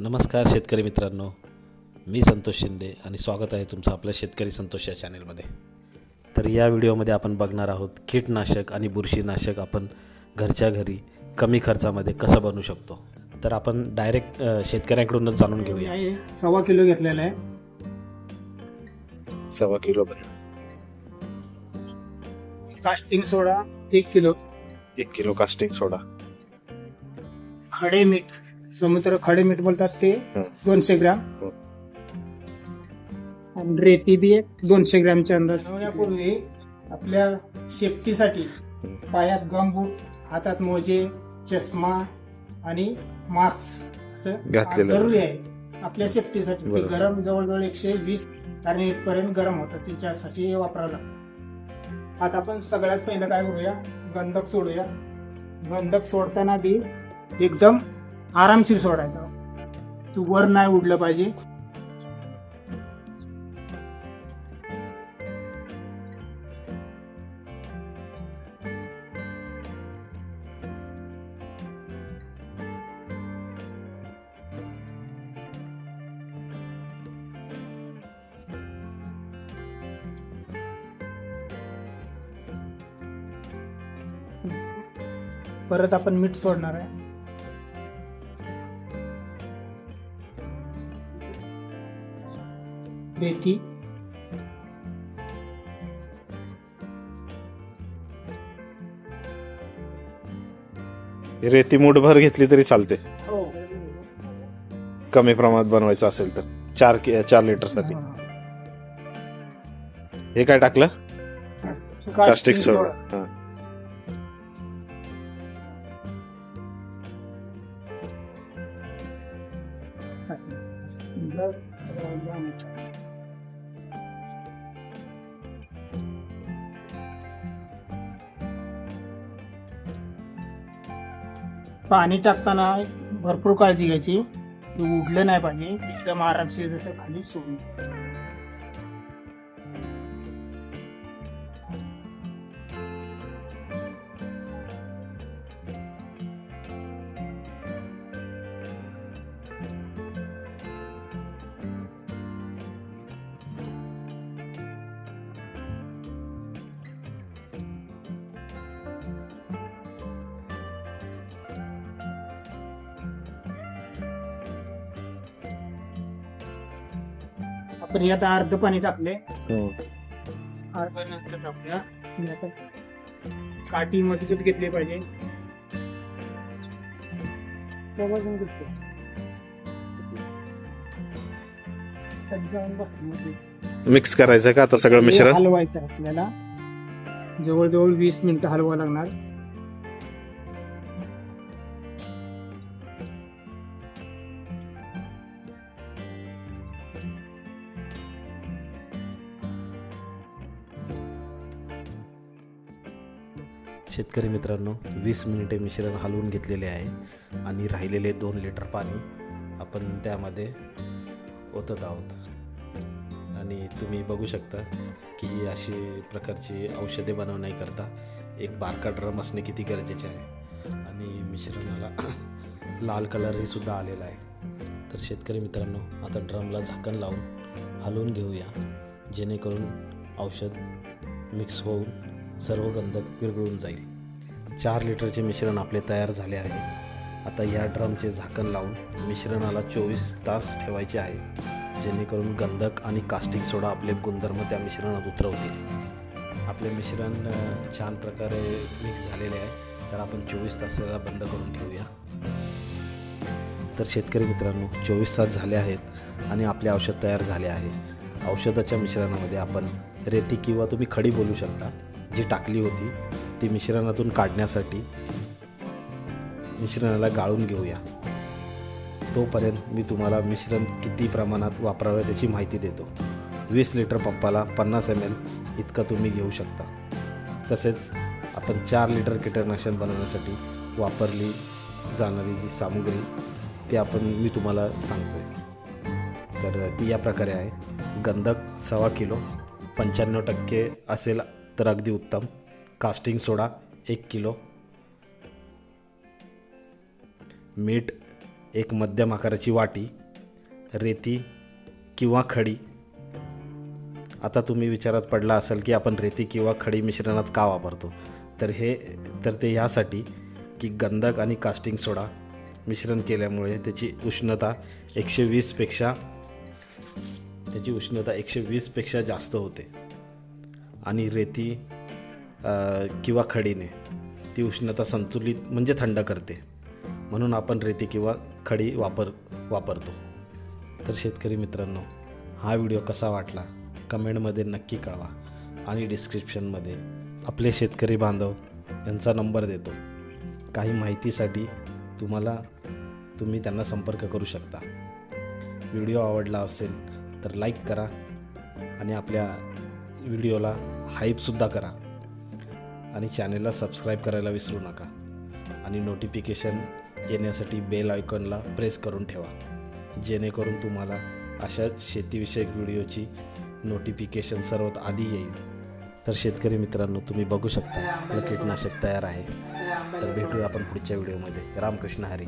नमस्कार शेतकरी मित्रांनो. मी संतोष शिंदे आणि स्वागत आहे तुमचं आपल्या शेतकरी संतोष या चॅनेलमध्ये. तर या व्हिडिओमध्ये आपण बघणार आहोत कीटनाशक आणि बुरशीनाशक आपण घरच्या घरी कमी खर्चामध्ये कसं बनवू शकतो. तर आपण डायरेक्ट शेतकऱ्यांकडूनच जाणून घेऊया. आहे सव्वा किलो घेतलेला आहे. सव्वा किलो कास्टिंग सोडा एक किलो. एक किलो कास्टिंग सोडा. खडे मीठ. समुद्र खडे मीठ बोलतात ते हं. दोनशे ग्राम हो. आणि रेती बी एक दोनशे ग्रामच्या अंदाज बनवण्यापूर्वी आपल्या सेफ्टीसाठी. पायात गमबूट हातात मोजे चष्मा आणि मास्क असं घातलेलं. जरुरी आहे आपल्या सेफ्टीसाठी ते. गरम जवळजवळ एकशे वीस फॅरेनहीट पर्यंत गरम होतं त्याच्यासाठी हे वापरावं लागतं आता आपण सगळ्यात पहिलं काय करूया गंधक सोडूया गंधक सोडताना बी एकदम आरामशीर सोडायचं. तू वर नाही उडलं पाहिजे. परत आपण मीठ सोडणार आहे. रेती रेती मुठभर घेतली तरी चालते. कमी प्रमाणात बनवायचं असेल तर. चार कि- चार लिटरसाठी. हे. काय टाकलं? Plastic soda. हा. पाणी टाकताना भरपूर काळजी घ्यायची. की उडलं नाही पाहिजे. एकदम आरामशीर जसं खाली सोडून. आपण हे आता अर्ध पाणी टाकले. हम्म. अर्ध नंतर टाकूया. आणि आता काठी मजबूत घेतली पाहिजे. मिक्स करायचं का आता सगळं हे मिश्रण? हलवायचं आपल्याला. जवळजवळ वीस मिनिटं हलवा लागणार. शेतकरी मित्रांनो वीस मिनिटे मिश्रण हलवून घेतलेले आहे आणि राहिलेले दोन लिटर पाणी आपण त्यामध्ये ओतत आहोत. आणि तुम्ही बघू शकता की अशी प्रकारची औषधे बनवण्याकरता एक बारका ड्रम असणे किती गरजेचे आहे. आणि मिश्रणाला लाल कलरही सुद्धा आलेला आहे. तर शेतकरी मित्रांनो आता ड्रमला झाकण लावून हलवून घेऊया. जेणेकरून औषध मिक्स होऊन सर्व गंधक विरघळून जाईल. चार लिटरचे मिश्रण आपले तयार झाले आहे. आता या ड्रमचे झाकण लावून मिश्रणाला चोवीस तास ठेवायचे आहे. जेणेकरून गंधक आणि कास्टिक सोडा आपले गुणधर्म त्या मिश्रणात उतरवतील. आपले मिश्रण छान प्रकारे मिक्स झालेले आहे. तर आपण चोवीस तासाला बंद करून ठेवूया. तर शेतकरी मित्रांनो चोवीस तास झाले आहेत आणि आपले औषध तयार झाले आहे. औषधाच्या मिश्रणामध्ये आपण रेती किंवा तुम्ही खडी बोलू शकता. जी टाकली होती ती मिश्रणातून काढण्यासाठी मिश्रणाला गाळून घेऊया. तोपर्यंत मी तुम्हाला मिश्रण किती प्रमाणात वापरावं त्याची माहिती देतो. वीस लिटर पंपाला पन्नास एम एल इतकं तुम्ही घेऊ शकता. तसेच आपण चार लिटर कीटकनाशक बनवण्यासाठी वापरली जाणारी जी सामग्री ती आपण मी तुम्हाला सांगतो तर ती या प्रकारे आहे. गंधक सव्वा किलो पंच्याण्णव टक्के असेल तर अगदी उत्तम. Caustic soda. एक किलो. मीठ एक मध्यम आकाराची वाटी रेती किंवा खडी. आता तुम्ही विचारात पडला असाल की आपण रेती किंवा खडी मिश्रणात का वापरतो? तर हे तर ते ह्यासाठी की गंधक आणि कास्टिंग सोडा. मिश्रण केल्यामुळे त्याची उष्णता एकशे वीसपेक्षा त्याची उष्णता एकशे वीसपेक्षा जास्त होते. आणि रेती किंवा खडीने. ती उष्णता संतुलित म्हणजे थंड करते. म्हणून आपण रेती किंवा खडी वापर वापरतो. तर शेतकरी मित्रांनो हा व्हिडिओ कसा वाटला? कमेंटमध्ये नक्की कळवा. आणि डिस्क्रिप्शनमध्ये आपले शेतकरी बांधव यांचा नंबर देतो. काही माहितीसाठी तुम्हाला तुम्ही त्यांना संपर्क करू शकता. व्हिडिओ आवडला असेल तर लाईक करा. आणि आपल्या व्हिडिओला हाईपसुद्धा करा. आणि चॅनेलला सबस्क्राईब करायला विसरू नका. आणि नोटिफिकेशन येण्यासाठी बेल आयकॉनला प्रेस करून ठेवा. जेणेकरून तुम्हाला अशा शेतीविषयक व्हिडिओची नोटिफिकेशन सर्वात आधी येईल. तर शेतकरी मित्रांनो तुम्ही बघू शकता आपलं कीटनाशक तयार आहे. तर भेटूया आपण पुढच्या व्हिडिओमध्ये. रामकृष्ण हरी.